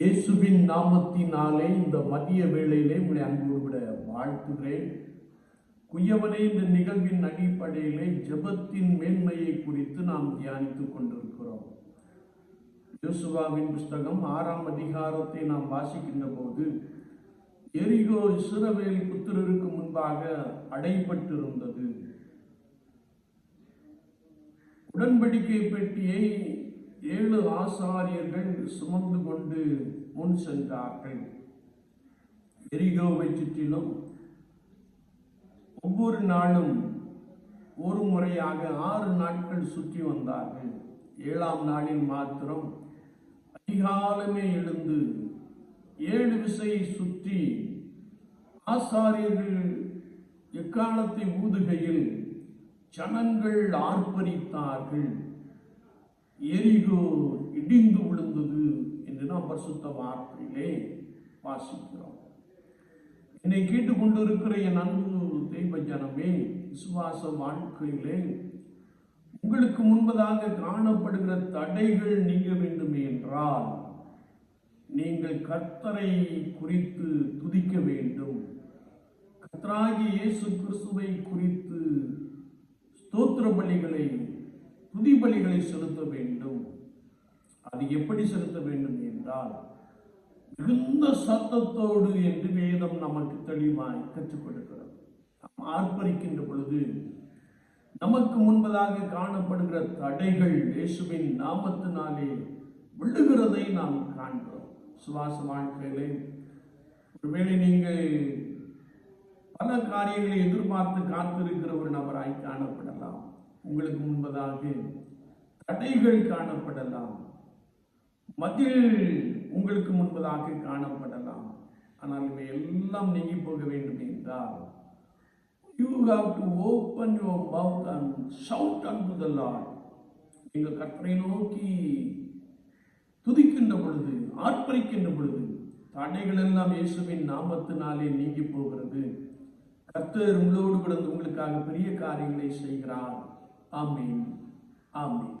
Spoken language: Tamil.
இயேசுவின் நாமத்தினாலே இந்த மதிய வேளையிலே உங்களை அன்போடு வாழ்த்துகிறேன். குயவனை இந்த நிகழ்வின் அடிப்படையிலே ஜெபத்தின் மேன்மையை குறித்து நாம் தியானித்துக் கொண்டிருக்கிறோம். யோசுவாவின் புஸ்தகம் ஆறாம் அதிகாரத்தை நாம் வாசிக்கின்ற போது எரிகோ இஸ்ரவேல் புத்திரருக்கு முன்பாக அடைபட்டிருந்தது. உடன்படிக்கை பெட்டியை ஆசாரியர்கள் சுமந்து கொண்டு முன் சென்றார்கள். எரிகோவை சுற்றிலும் ஒவ்வொரு நாளும் ஒரு முறையாக ஆறு நாட்கள் சுற்றி வந்தார்கள். ஏழாம் நாளில் மாத்திரம் அதிகாலமே எழுந்து ஏழு விசையை சுற்றி ஆசாரியர்கள் எக்காலத்தை ஊதுகையில் ஜனங்கள் ஆர்ப்பரித்தார்கள். எரிகோ இடிந்து விழுந்தது என்று நாம் பரிசுத்த வார்த்தையிலே வாசிக்கிறோம். என்னை கேட்டுக்கொண்டிருக்கிற என் அன்பு தெய்வ ஜனமே விசுவாச வாழ்க்கையிலே உங்களுக்கு முன்பதாக காணப்படுகிற தடைகள் நீங்க வேண்டுமே என்றால் நீங்கள் கர்த்தரை குறித்து துதிக்க வேண்டும். கர்த்தராகி இயேசு கிறிஸ்துவை குறித்து ஸ்தோத்திர பலிகளை துதி பலிகளை செலுத்த வேண்டும். அது எப்படி செலுத்த வேண்டும் என்றால் மிகுந்த சத்தத்தோடு என்று வேதம் நமக்கு தெளிவாய் கற்றுக் கொடுக்கிறது. நாம் ஆர்ப்பரிக்கின்ற பொழுது நமக்கு முன்பதாக காணப்படுகிற தடைகள் இயேசுவின் நாமத்தினாலே விழுகிறதை நாம் காண்கிறோம். சுவாச வாழ்க்கையிலே ஒருவேளை நீங்கள் பல காரியங்களை எதிர்பார்த்து காத்திருக்கிற ஒரு நபராய் காணப்படலாம். உங்களுக்கு முன்பதாக தடைகள் காணப்படலாம். மதில் உங்களுக்கு முன்பதாக காணப்படலாம். ஆனால் இவை எல்லாம் நீங்கி போக வேண்டும் என்றால் you have to open your mouth and shout unto the Lord நீங்கள் கற்பனை நோக்கி துதிக்கின்ற பொழுது ஆர்ப்பரிக்கின்ற பொழுது தடைகள் எல்லாம் இயேசுவின் நாமத்தினாலே நீங்கி போகிறது. கர்த்தர் உங்களோடு கிடந்து உங்களுக்காக பெரிய காரியங்களை செய்கிறார். Amen. Amen.